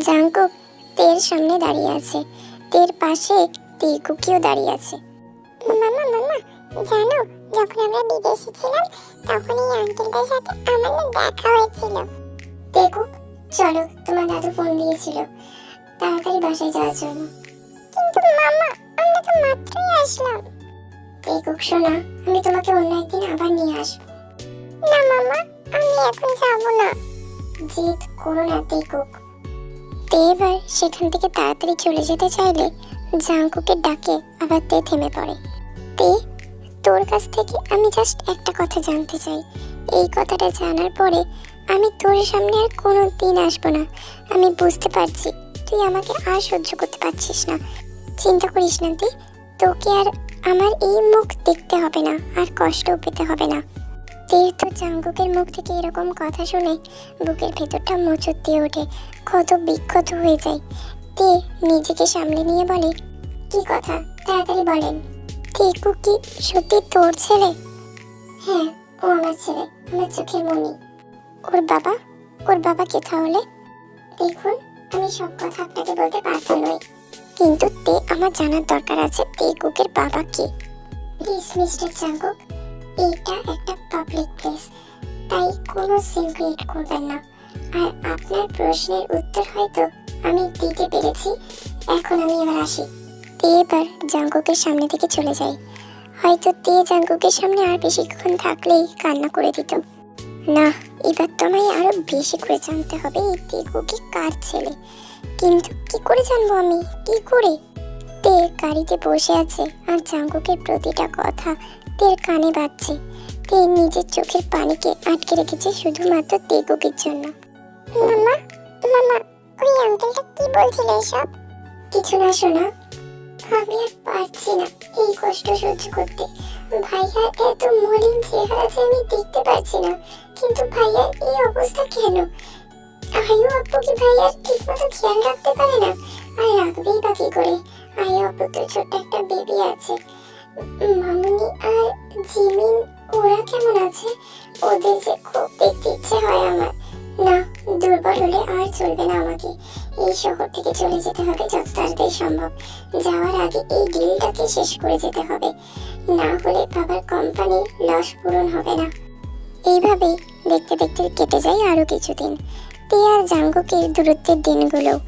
Jungkook তের সামনে দাঁড়িয়ে আছে। তের পাশে তেকুকিও দাঁড়িয়ে আছে। মামা মামা জানো, যখন আমরা বিদেশে ছিলাম, তখন এই আঙ্কেলটার সাথে আমার দেখা হয়েছিল। তেকুক চলো, তোমার দাদু ফোন দিয়েছিল। তাড়াতাড়ি বাসায় যাওয়ার জন্য। কিন্তু মামা, আমরা তো মাত্রই আসলাম। তেকুক শোনা, আমি তোমাকে অন্য একদিন আবার নিয়ে আসব। না, মামা, আমি এখন যাব না। জিদ করো না, তেকুক। তে এবার সেখান থেকে তাড়াতাড়ি চলে যেতে চাইলে জাঙ্কুকের ডাকে আবার তে থেমে পড়ে। তে, তোর কাছ থেকে আমি জাস্ট একটা কথা জানতে চাই। এই কথাটা জানার পরে আমি তোর সামনে আর কোনো দিন আসব না। আমি বুঝতে পারছি তুই আমাকে আর সহ্য করতে পারছিস না। চিন্তা করিস না তুই তোকে আর আমার এই মুখ দেখতে হবে না, আর কষ্টও পেতে হবে না। তে তো জাঙ্গুকের মুখ থেকে এরকম কথা শুনে বুকের ভেতরটা মোচড় দিয়ে ওঠে। ক্ষত বিক্ষত হয়ে যায়। তে নিজেকে সামলে নিয়ে বলে, কি কথা? তাড়াতাড়ি বলেন। টিকু কি সত্যি তোর ছেলে? হ্যাঁ ও আমার ছেলে, আমার চোখের মনি। ওর বাবা? ওর বাবা কে তাহলে? দেখুন, আমি সব কথা আপনাকে বলতে বাধ্য নই। কিন্তু তে আমার জানার দরকার আছে, তে কুকের বাবা কে? প্লিজ, মিস্টার জাঙ্গুক এটা একটা পাবলিক প্লেস তাই কোনো সিন করবেন না। আর আপনার প্রশ্নের উত্তর হয়তো আমি দিতে পেরেছি, এখন আমি এবার আসি। তে এবার জাঙ্গুকের সামনে থেকে চলে যাই। হয়তো তে জাঙ্গুকের সামনে আর বেশিক্ষণ থাকলেই কান্না করে দিত। না, এবার তো আমায় আরও বেশি করে জানতে হবে এই তেগুকে কার ছেলে? কিন্তু কি করে জানব আমি? কি করে? তে গাড়িতে বসে আছে আর জাঙ্গুকের প্রতিটা কথা তের কানে বাজছে। তে নিজের চোখের পানিকে আটকে রেখেছে শুধুমাত্র তেগুকের জন্য। মামা মামা ওই আঙ্কেলটা কি বলছিল এসব? কিছু না শোনা আমি আর পারছি না এই কষ্ট সহ্য করতে। ভাইয়ার এত মলিন চেহারা যে আমি দেখতে পারছি না। কিন্তু ভাইয়ার এই অবস্থা কেন? আয়ু আপু কি ভাইয়ার ঠিক মতো খেয়াল রাখতে পারে না? আর রাখবেই বা কি করে? আয়ু আপু তো ছোট্ট একটা বেবি আছে। মামুনি আর জিমিন, ওরা কেমন আছে? ওদের যে খুব দেখতে ইচ্ছে হয় আমার। না, দুর্বল হলে আর চলবে না আমাকে। এই শহর থেকে চলে যেতে হবে যত তাড়াতাড়ি সম্ভব। যাওয়ার আগে এই ডিলটাকে শেষ করে যেতে হবে। না হলে বাবার কোম্পানির লস পূরণ হবে না। এইভাবেই দেখতে দেখতে কেটে যায় আরও কিছুদিন। তে আর জাঙ্গুকের দূরত্বের দিনগুলো।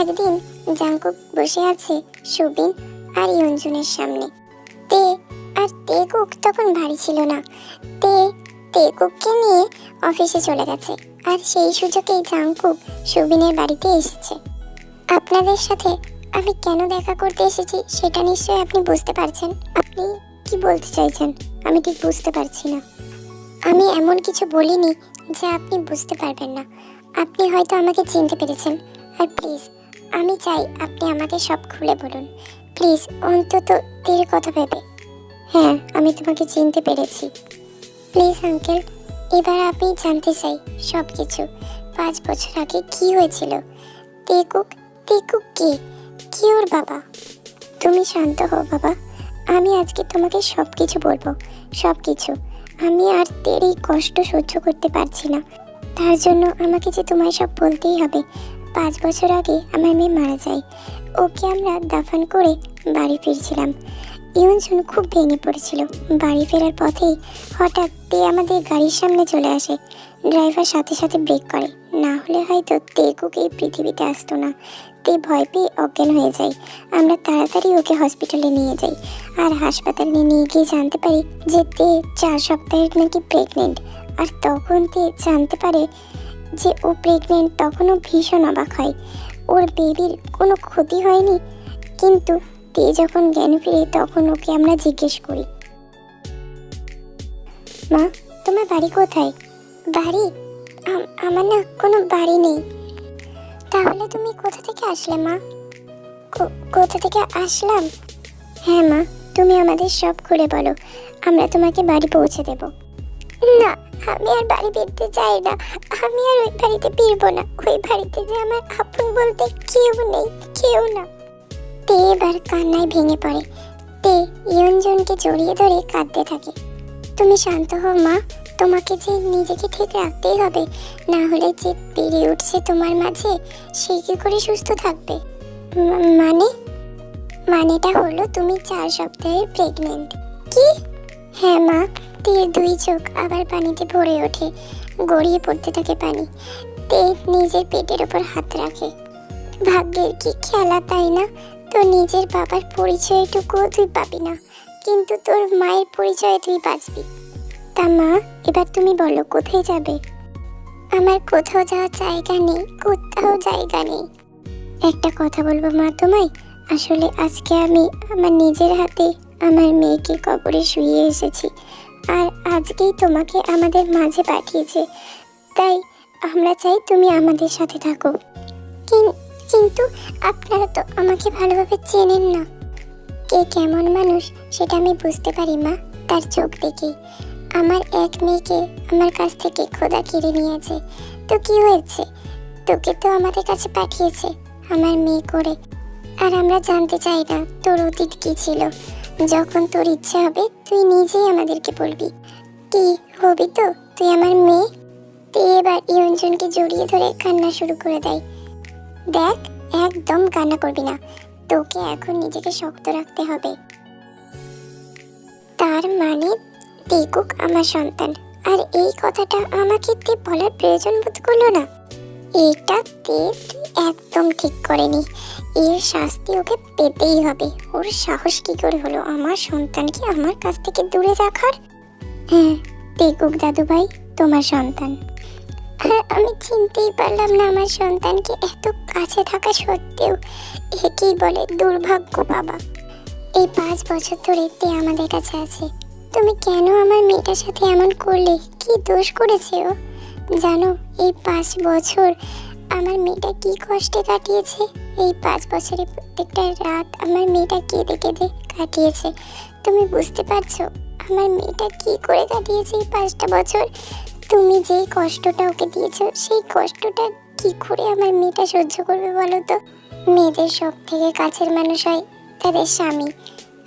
একদিন জাঙ্কুক বসে আছে সুবিন আর ইয়ঞ্জুনের সামনে। তে আর তেকুক তখন বাড়ি ছিল না। তে তেকুককে নিয়ে অফিসে চলে গেছে আর সেই সুযোগেই জাংকুক সুবিনের বাড়িতে এসেছে। আপনাদের সাথে আমি কেন দেখা করতে এসেছি সেটা নিশ্চয়ই আপনি বুঝতে পারছেন। আপনি কি বলতে চাইছেন? আমি ঠিক বুঝতে পারছি না। আমি এমন কিছু বলিনি যে আপনি বুঝতে পারবেন না। আপনি হয়তো আমাকে চিনতে পেরেছেন। আর প্লিজ, আমি চাই আপনি আমাকে সব খুলে বলুন। প্লিজ, অন্তত তীর কথা ভেবে। হ্যাঁ আমি তোমাকে চিনতে পেরেছি। প্লিজ, আঙ্কেল, এবার আমি জানতে চাই সব কিছু পাঁচ বছর আগে কি হয়েছিল? তেকুক তেকুক কে? কি ওর বাবা? তুমি শান্ত হও, বাবা। আমি আজকে তোমাকে সব কিছু বলব সব কিছু আমি আর তের এই কষ্ট সহ্য করতে পারছি না। তার জন্য আমাকে যে তোমায় সব বলতেই হবে, পাঁচ বছর আগে আমার মেয়ে মারা যায়। ওকে আমরা দাফন করে বাড়ি ফিরছিলাম। ইয়নজন খুব ভেঙে পড়েছিল। বাড়ি ফেরার পথেই হঠাৎ তে আমাদের গাড়ির সামনে চলে আসে। ড্রাইভার সাথে সাথে ব্রেক করে। না হলে হয়তো তেকুকে এই পৃথিবীতে আসতো না। তে ভয় পেয়ে অজ্ঞান হয়ে যায়। আমরা তাড়াতাড়ি ওকে হসপিটালে নিয়ে যাই আর হাসপাতালে নিয়ে গিয়ে জানতে পারি যে তে চার সপ্তাহের নাকি প্রেগনেন্ট। আর তখন তে জানতে পারে যে ও প্রেগনেন্ট তখনও ভীষণ অবাক হয়। ওর বেবির কোনো ক্ষতি হয়নি। কিন্তু তে যখন জ্ঞান ফিরে তখন ওকে আমরা জিজ্ঞেস করি। মা, তোমার বাড়ি কোথায়? বাড়ি? আমার না কোনো বাড়ি নেই। তাহলে তুমি কোথা থেকে আসলে, মা? কোথা থেকে আসলাম? হ্যাঁ মা, তুমি আমাদের সব খুলে বলো। আমরা তোমাকে বাড়ি পৌঁছে দেব। না আমি আর বাড়ি ফিরতে চাই না। আমি আর ওই বাড়িতে ফিরবো না। ওই বাড়িতে যে আমার আপন বলতে কেউ নেই, কেউ না। তে এবার কান্নায় ভেঙে পড়ে। তে ইয়নজনকে জড়িয়ে ধরে কাঁদতে থাকে। তুমি শান্ত হও, মা। তোমাকে যে নিজেকে ঠিক রাখতেই হবে, না হলে যে বেড়ে উঠছে তোমার মাঝে, সে কি করে সুস্থ থাকবে? মানে? মানেটা হলো তুমি চার সপ্তাহের প্রেগনেন্ট কি? হ্যাঁ মা। তীর দুই চোখ আবার পানিতে ভরে ওঠে। গড়িয়ে পড়তে থাকে পানি। তে নিজের পেটের ওপর হাত রাখে। ভাগ্যের কি খেলা তাই না? তোর নিজের বাবার পরিচয়টুকুও তুই পাবি না। কিন্তু তোর মায়ের পরিচয়ে তুই বাঁচবি। তা মা, এবার তুমি বলো, কোথায় যাবে? আমার কোথাও যাওয়ার জায়গা নেই, কোথাও জায়গা নেই। একটা কথা বলব মা তোমায়? আসলে আজকে আমি আমার নিজের হাতে আমার মেয়েকে কবরে শুয়ে এসেছি। আর আজকেই তোমাকে আমাদের মাঝে পাঠিয়েছে। তাই আমরা চাই তুমি আমাদের সাথে থাকো। কিন- কিন্তু আপনারা তো আমাকে ভালোভাবে চেনেন না। কে কেমন মানুষ সেটা আমি বুঝতে পারি মা, তার চোখ দেখে। আমার এক মেয়েকে আমার কাছ থেকে খোদা কেড়ে নিয়েছে। তো কি হয়েছে? তোকে তো আমাদের কাছে পাঠিয়েছে, আমার মেয়ে করে। আর আমরা জানতে চাই না তোর অতীত কি ছিল। যখন তোর ইচ্ছে হবে তুই নিজেই আমাদেরকে বলবি। কি, হবি তো? তুই আমার মেয়ে? তুই এবার ইয়ঞ্জনকে জড়িয়ে ধরে কান্না শুরু করে দেয়। দেখ, একদম কান্না করবি না। তোকে এখন নিজেকে শক্ত রাখতে হবে। তার মানে দেখুক আমার সন্তান। আর এই কথাটা আমাকে তে বলার প্রয়োজন বোধ করল না? এটা তে একদম ঠিক করেনি। এর শাস্তি ওকে পেতেই হবে। ওর সাহস কি করে হলো? আমার সন্তানকে আমার কাছ থেকে দূরে রাখার? হ্যাঁ দেখুক দাদু ভাই তোমার সন্তান। আর আমি চিনতেই পারলাম না আমার সন্তানকে এত কাছে থাকা সত্ত্বেও একেই বলে দুর্ভাগ্য বাবা। এই পাঁচ বছর ধরে তে আমাদের কাছে আছে। তুমি কেন আমার মেয়েটার সাথে এমন করলে? কি দোষ করেছে ও? জানো, এই পাঁচ বছর আমার মেয়েটা কি কষ্টে কাটিয়েছে? এই পাঁচ বছরে প্রত্যেকটা রাত আমার মেয়েটা কেঁদে কেঁদে কাটিয়েছে। তুমি বুঝতে পারছ? আমার মেয়েটা কি করে কাটিয়েছে এই পাঁচটা বছর? তুমি যে কষ্টটা ওকে দিয়েছ, সেই কষ্টটা কি করে আমার মেয়েটা সহ্য করবে বলো তো? মেয়েদের সব থেকে কাছের মানুষ হয় তাদের স্বামী।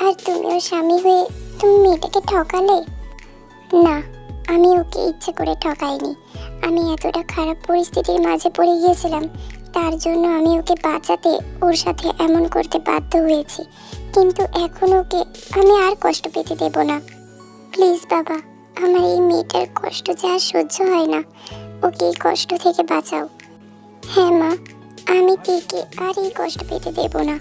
আর তুমিও স্বামী হয়ে তুমি মেয়েটাকে ঠকালে? না, আমি ওকে ইচ্ছে করে ঠকাইনি। আমি এতটা খারাপ পরিস্থিতির মাঝে পড়ে গিয়েছিলাম, তার জন্য আমি ওকে বাঁচাতে ওর সাথে এমন করতে বাধ্য হয়েছি। কিন্তু এখন ওকে আমি আর কষ্ট পেতে দেব না। প্লিজ বাবা, আমার এই মেয়েটার কষ্ট যা সহ্য হয় না। ওকে এই কষ্ট থেকে বাঁচাও। হ্যাঁ মা, আমি তেকে আর এই কষ্ট পেতে দেব না।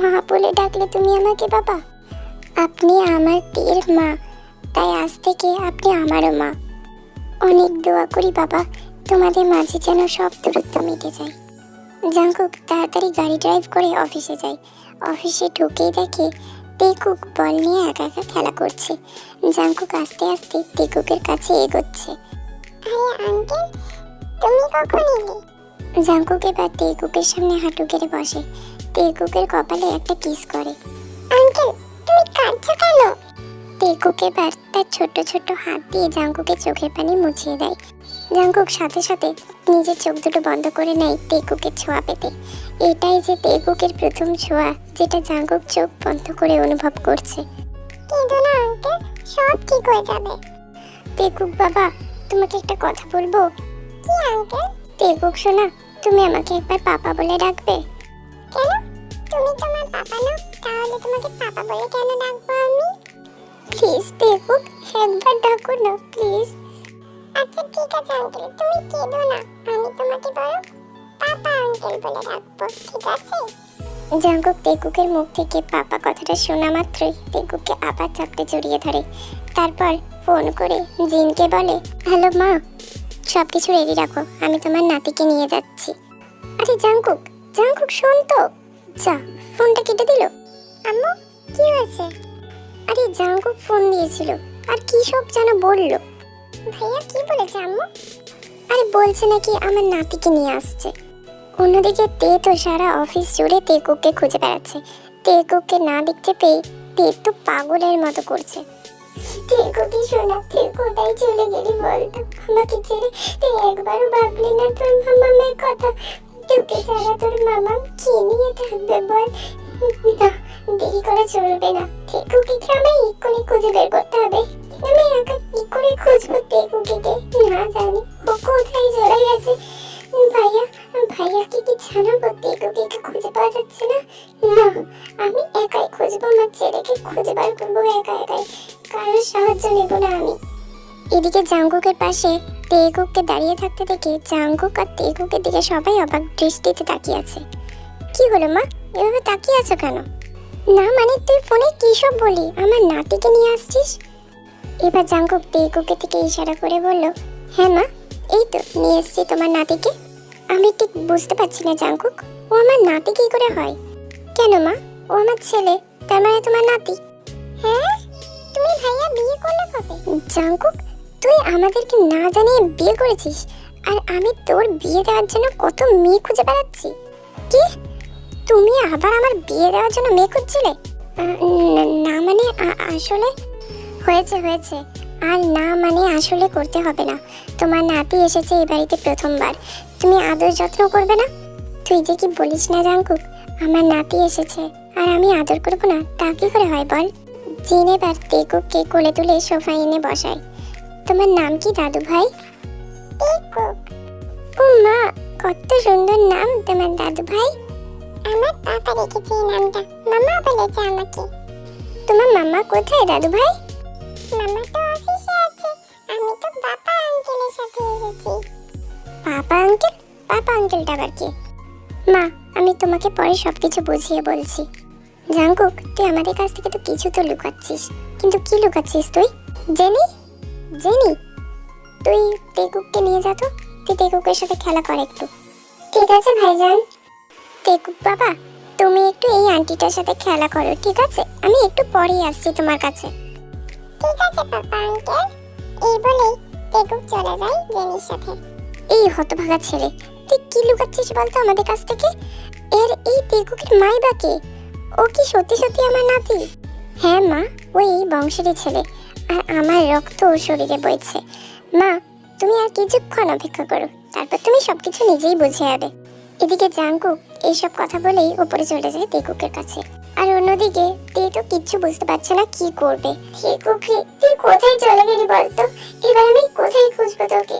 মা বলে ডাকলে তুমি আমাকে বাবা? আপনি আমার তের মা, তাই আজ থেকে আপনি আমারও মা। অনেক দোয়া করি বাবা তোমাদের মাঝে যেন সব দূরত্ব মিটে যায়। জাঙ্কুক তাড়াতাড়ি গাড়ি ড্রাইভ করে অফিসে যায় অফিসে ঢুকেই দেখে তেকুক বল নিয়ে একা একা খেলা করছে। জাঙ্কুক আস্তে আস্তে তেকুকের কাছে এগোচ্ছে। আরে আঙ্কেল তুমি কখন এলে? জাঙ্কুক এবার তেকুকের সামনে হাঁটু গেড়ে বসে। তেকুকের কপালে একটা কিস করে। আঙ্কেল তুমি কাঁদছো কেন? তেকুক এবার তার ছোট ছোট হাত দিয়ে জাঙ্কুকের চোখের পানি মুছিয়ে দেয়। জাঙ্কুক সাথে সাথে নিজের চোখ দুটো বন্ধ করে নেয় তেকুকের ছোঁয়া পেতে। এটাই যে তেকুকের প্রথম ছোঁয়া, যেটা জাঙ্কুক চোখ বন্ধ করে অনুভব করছে। কেঁদো না, আঙ্কেল, সব ঠিক হয়ে যাবে। তেকুক বাবা, তোমাকে একটা কথা বলব? কি আঙ্কেল? তেকুক শোনা তুমি আমাকে একবার পাপা বলে ডাকবে? কেন? তুমি তোমার পাপা না তাহলে তোমাকে পাপা বলে কেন ডাকবো আমি? প্লিজ তেকুক একবার ডাকো না প্লিজ আচ্ছা ঠিক আছে আঙ্কেল তুমি কেঁদো না। আমি তোমাকে বরং পাপা আঙ্কেল বলে ডাকবো, ঠিক আছে? জাঙ্কুক তেকুকের মুখ থেকে পাপা কথাটা শোনা মাত্রই তেকুককে আবার চাপটে জড়িয়ে ধরে। তারপর ফোন করে জিনকে বলে, হ্যালো, মা সব কিছু রেডি রাখো, আমি তোমার নাতিকে নিয়ে যাচ্ছি। আরে, জাঙ্কুক জাঙ্কুক, শোন তো। যা, ফোনটা কেটে দিল। আম্মু, কি হয়েছে? আরে জাঙ্কুক ফোন দিয়েছিল। আর কি সব যেন বলল। ভাইয়া কি বলেছে আম্মু? আরে বলছে নাকি আমার নাতিকে নিয়ে আসছে। অন্যদিকে তে তো সারা অফিস জুড়ে তেকুককে খুঁজে বেড়াচ্ছে। তেকুককে না দেখতে পেয়ে তে তো পাগলের মতো করছে। তেকুকি শোনা তুই কোথায় চলে গেলি বলতো। আমাকে ছেড়ে তুই একবারও ভাবলি না তোর মামামের কথা। তোকে ছাড়া তোর মামা কি নিয়ে থাকবে বল? না দেরি করে চলবে না? তেকুকিকে আমায় এক্ষুনি খুঁজে বের করতে হবে। আমি একা কি করে খুঁজবো তেকুকে না জানি। ও কোথায় চলে গেছে ভাইয়া ভাইয়া কি কি জানাব তেকুকে খুঁজে পাওয়া যাচ্ছে না? না, আমি একাই খুঁজবো। আমার ছেলেকে খুঁজে বার করব একা একাই। কারোর সাহায্য নেব না আমি। এদিকে জাঙ্গুকের পাশে তেগুককে দাঁড়িয়ে থাকতে দেখে জাঙ্গুক আর তেগুকের দিকে সবাই অবাক দৃষ্টিতে তাকিয়ে আছে। কি হলো মা? এভাবে তাকিয়ে আছো কেন? না মানে তুই ফোনে কি সব বলি? আমার নাতিকে নিয়ে আসছিস? এবার জাঙ্কুক তেগুকে থেকে ইশারা করে বলল হ্যাঁ মা, এই তো নিয়ে এসছি তোমার নাতিকে। আমি ঠিক বুঝতে পারছি না জাঙ্কুক ও আমার নাতি কি করে হয়? কেন মা, ও আমার ছেলে, তার মানে তোমার নাতি? হ্যাঁ তুমি ভাইয়া বিয়ে করলে কবে? জাঙ্কুক তুই আমাদেরকে না জানিয়ে বিয়ে করেছিস, আর আমি তোর বিয়ে দেওয়ার জন্য কত মেয়ে খুঁজে বেড়াচ্ছি? কি? তুমি আবার আমার বিয়ে দেওয়ার জন্য মেয়ে খুঁজছিলে? না মানে আসলে? হয়েছে হয়েছে। আর না মানে আসলে করতে হবে না। তোমার নাতি এসেছে এই বাড়িতে প্রথমবার। তুমি আদর যত্ন করবে না? তুই যে কি বলিস না জাঙ্কুক আমার নাতি এসেছে। আর আমি আদর করব না তা কি করে হয় বল? জেনে বার তেকুককে কোলে তুলে সোফায় এনে বসায়। তোমার নাম কি দাদু ভাই? ও মা কত সুন্দর নাম তোমার দাদু ভাই। আমার পাপা রেখেছে এই নামটা। মামা বলেছে আমাকে। তোমার মামা কোথায়, দাদু ভাই? মামা তো অফিসে আছে। আমি তো বাবা আঙ্কেলের সাথে এসেছি। পাপা আঙ্কেল? পাপা আঙ্কেলটা আবার কে? মা, আমি তোমাকে পরে সবকিছু বুঝিয়ে বলছি। জাঙ্কুক, তুই আমাদের কাছ থেকে তো কিছু তো লুকাচ্ছিস। কিন্তু কি লুকাচ্ছিস তুই? জেনি? জেনি? তুই তেকুককে নিয়ে যা তো। তুই তেকুকের সাথে খেলা কর একটু। ঠিক আছে, ভাইজান। তেকুক বাবা তুমি একটু এই আন্টিটার সাথে খেলা করো ঠিক আছে? আমি একটু পরেই আসছি তোমার কাছে। ঠিক আছে পাপা আঙ্কেল এই বলেই টেকুক চলে যায় জেনির সাথে। এই হতভাগা ছেলে তুই কি লুকাচ্ছিস বলতো আমাদের কাছ থেকে? এর এই তেকুকের মাই বা কে? ও কি সত্যি সত্যি আমার নাতি? হ্যাঁ মা ওই এই বংশেরই ছেলে আর আমার রক্ত ওর শরীরে বইছে। মা তুমি আর কিছুক্ষণ অপেক্ষা করো তারপর তুমি সবকিছু নিজেই বুঝে যাবে এদিকে জাঙ্কুক এইসব কথা বলেই উপরে চলে যায় তেকুকের কাছে। আর অন্যদিকে তে তো কিচ্ছু বুঝতে পারছে না কি করবে। তেকুকে তুই কোথায় চলে গেলি বলতো? এবার আমি কোথায় খুঁজবো তোকে?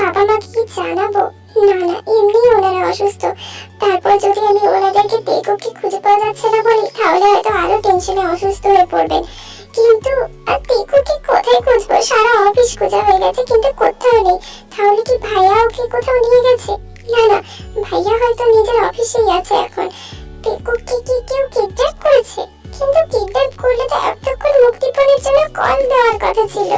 বাবা মাকে কি জানাব? না না, এমনি ওনারা অসুস্থ। তারপর যদি আমি ওনাদেরকে তেকুকে খুঁজে পাওয়া যাচ্ছে না বলি, তাহলে হয়তো আরও টেনশনে অসুস্থ হয়ে পড়বেন। কিন্তু, আর তেকুকে কোথায় খুঁজবো? সারা অফিস খোঁজা হয়ে গেছে, কিন্তু কোথাও নেই। তাহলে কি ভাইয়া ওকে কোথাও নিয়ে গেছে? না না, ভাইয়া হয়তো নিজের অফিসেই আছে এখন। তেকুকে কি কেউ কিডন্যাপ করেছে? কিন্তু কিডন্যাপ করলে তো এতক্ষণ মুক্তিপণের জন্য কল দেওয়ার কথা ছিল।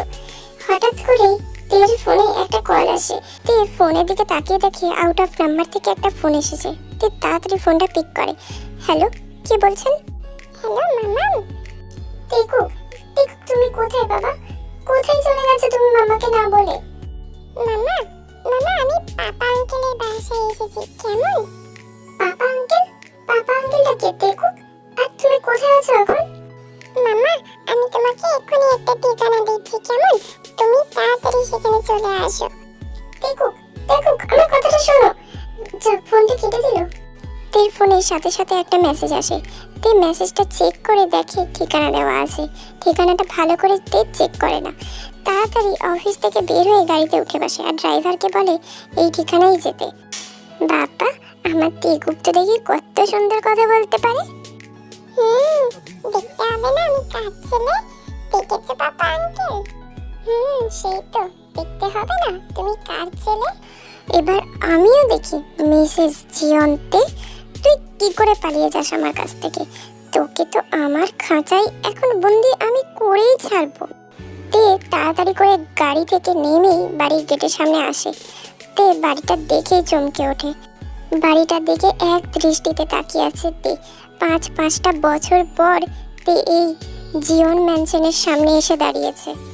হঠাৎ করেই তের ফোনে একটা কল আসে। তে ফোনের দিকে তাকিয়ে দেখে আউট অফ নাম্বার থেকে একটা ফোন এসেছে। তে তাড়াতাড়ি ফোনটা পিক করে। হ্যালো কে বলছেন? হ্যালো মামাম। টেকু টেকু তুমি কোথায় বাবা? কোথায় চলে গেছো তুমি মামাকে না বলে? মামা মামা, আমি পাপা আঙ্কেলের বাসায় এসেছি। কেমন? Papa uncle? পাপা আঙ্কেলটা কে? দেখো। আর তুমি কোথায় আছো এখন? মামা, আমি তোমাকে এক্ষুনি একটা ঠিকানা দিচ্ছি, কেমন? তুমি তাড়াতাড়ি সেখানে চলে আসো। দেখো দেখো, আমার কথাটা শোনো। ফোনটা কেটে দিল। ফোনের সাথে সাথে একটা মেসেজ আসে। তে মেসেজটা চেক করে দেখে ঠিকানা দেওয়া আছে। ঠিকানাটা ভালো করে তে চেক করে না। তাড়াতাড়ি অফিস থেকে বের হয়ে গাড়িতে উঠে বসে আর ড্রাইভারকে বলে এই ঠিকানায় যেতে। বাবা আমার তো দেখি কত সুন্দর কথা বলতে পারে। হুম দেখতে হবে না আমি কার ছেলে দেখেছ পাপা আঙ্কেল হুম সেই তো দেখতে হবে না তুমি কার ছেলে? এবার আমিও দেখি মিসেস জিয়ন্তে কি করে পালিয়ে যাস আমার কাছ থেকে? তোকে তো আমার খাঁচায় এখন বন্দি আমি করেই ছাড়বো। তে তাড়াতাড়ি করে গাড়ি থেকে নেমেই বাড়ির গেটের সামনে আসে। তে বাড়িটা দেখেই চমকে ওঠে। বাড়িটা দেখে এক দৃষ্টিতে তাকিয়ে আছে তে। পাঁচ পাঁচটা বছর পর তে এই জিওন ম্যানশনের সামনে এসে দাঁড়িয়েছে।